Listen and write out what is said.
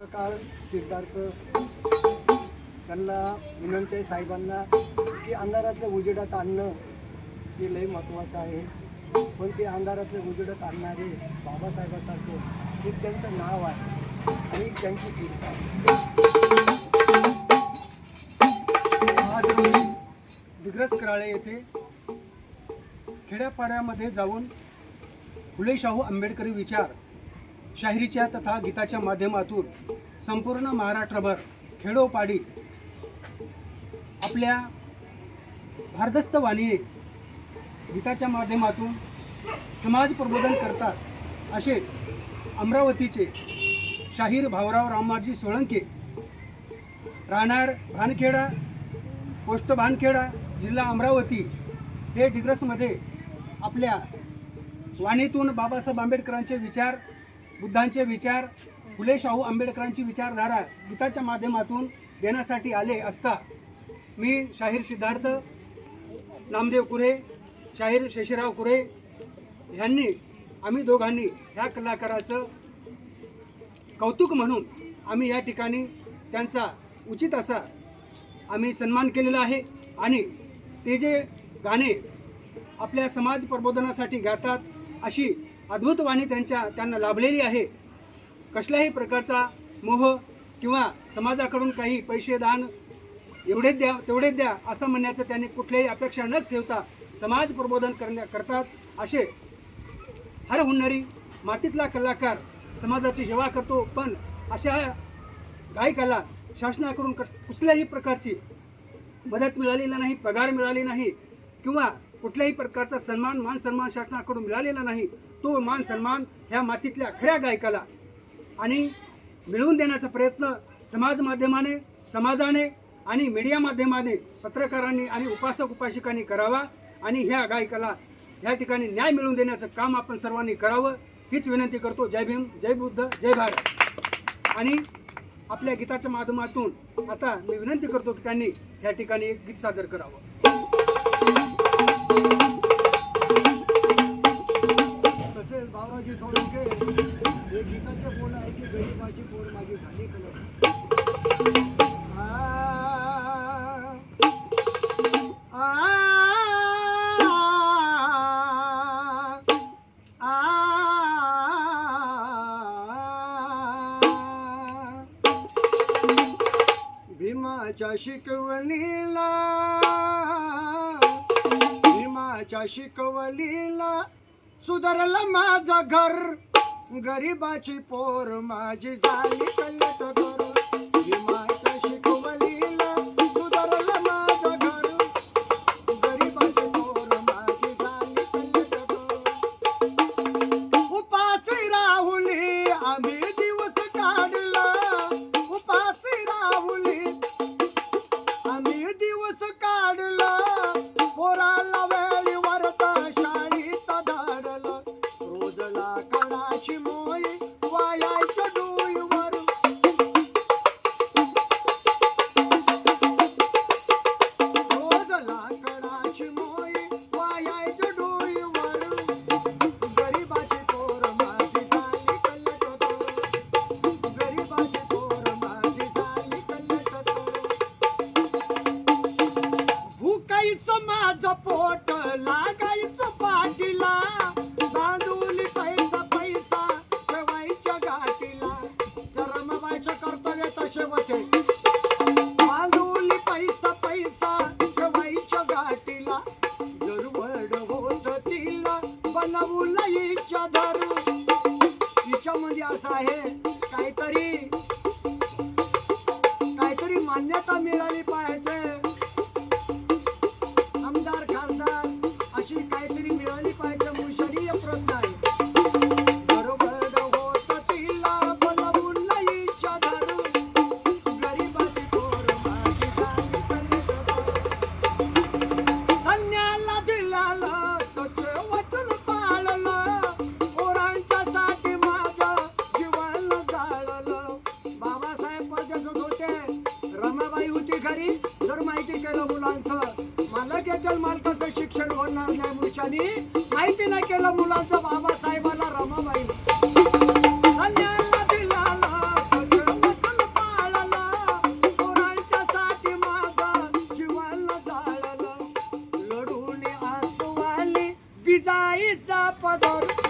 काल सिद्धार्थ त्यांना विनंती आहे साहेबांना की अंधारातल्या उजेडात आणणं हे लय महत्त्वाचं आहे. पण ते अंधारातल्या उजेडात आणणारे बाबासाहेबासारखं हे त्यांचं नाव आहे आणि त्यांची कीर्त आहे. आज रोजी दिग्रस कराळे येथे खेड्यापाड्यामध्ये जाऊन फुले शाहू आंबेडकरी विचार शाहिरीच्या तथा गीताच्या माध्यमातून संपूर्ण महाराष्ट्रभर खेडोपाडी आपल्या भारदस्त वाणीने गीताच्या माध्यमातून समाज प्रबोधन करतात असे अमरावतीचे शाहीर भाऊराव रामाजी सोळंके राहणार भानखेडा पोस्ट भानखेडा जिल्हा अमरावती हे डिग्रसमध्ये आपल्या वाणीतून बाबासाहेब आंबेडकरांचे विचार बुद्धांचे विचार फुले शाहू आंबेडकरांची विचारधारा गीताच्या माध्यमातून देण्यासाठी आले असता मी शाहीर सिद्धार्थ नामदेव कुरे शाहीर शेषराव कुरे यांनी आम्ही दोघांनी ह्या कलाकाराचं कौतुक म्हणून आम्ही या ठिकाणी त्यांचा उचित असा आम्ही सन्मान केलेला आहे आणि ते जे गाणे आपल्या समाज प्रबोधनासाठी गातात अशी अद्भुत वाणी त्यांच्या त्यांना लाभलेली आहे. कसल्याही प्रकारचा मोह किंवा समाजाकडून काही पैसे दान एवढेच द्या तेवढेच द्या असं म्हणण्याचं त्यांनी कुठल्याही अपेक्षा न ठेवता समाज प्रबोधन करण्या करतात असे हर हुन्नरी मातीतला कलाकार समाजाची सेवा करतो. पण अशा गायकाला शासनाकडून क कुठल्याही प्रकारची मदत मिळालेली नाही पगार मिळाली नाही किंवा कुठल्याही प्रकारचा सन्मान मान सन्मान शासनाकडून मिळालेला नाही. तो मान सन्मान ह्या मातीतल्या खऱ्या गायकाला आणि मिळवून देण्याचा प्रयत्न समाज माध्यमाने समाजाने आणि मीडिया माध्यमाने पत्रकारांनी आणि उपासक उपासिकांनी करावा आणि ह्या गायकाला ह्या ठिकाणी न्याय मिळवून देण्याचं काम आपण सर्वांनी करावं हीच विनंती करतो. जय भीम जय बुद्ध जय भारत. आणि आपल्या गीताच्या माध्यमातून आता मी विनंती करतो की त्यांनी ह्या ठिकाणी एक गीत सादर करावं. तसेच सोडून के हे गीताचे बोल आहे की बडी माझी बोल माझी झाली कलर आ, आ, भीमाच्या शिकवलीला भीमाच्या शिकवलीला सुधारला माझं घर. गरिबाची पोर माझी झाली कल्लट घर भीमाच्या शिकवलीला सुधारलं माझं घर. गरिबाची पोर माझी झाली कल्लट घर उपासी राहुली आम्ही Juan Abulá. होणार नाही मुशानी माहिती नाही केलं मुलांचं बाबासाहेबाला रमाबाई. लढून आसवाली बिजाईचा पदर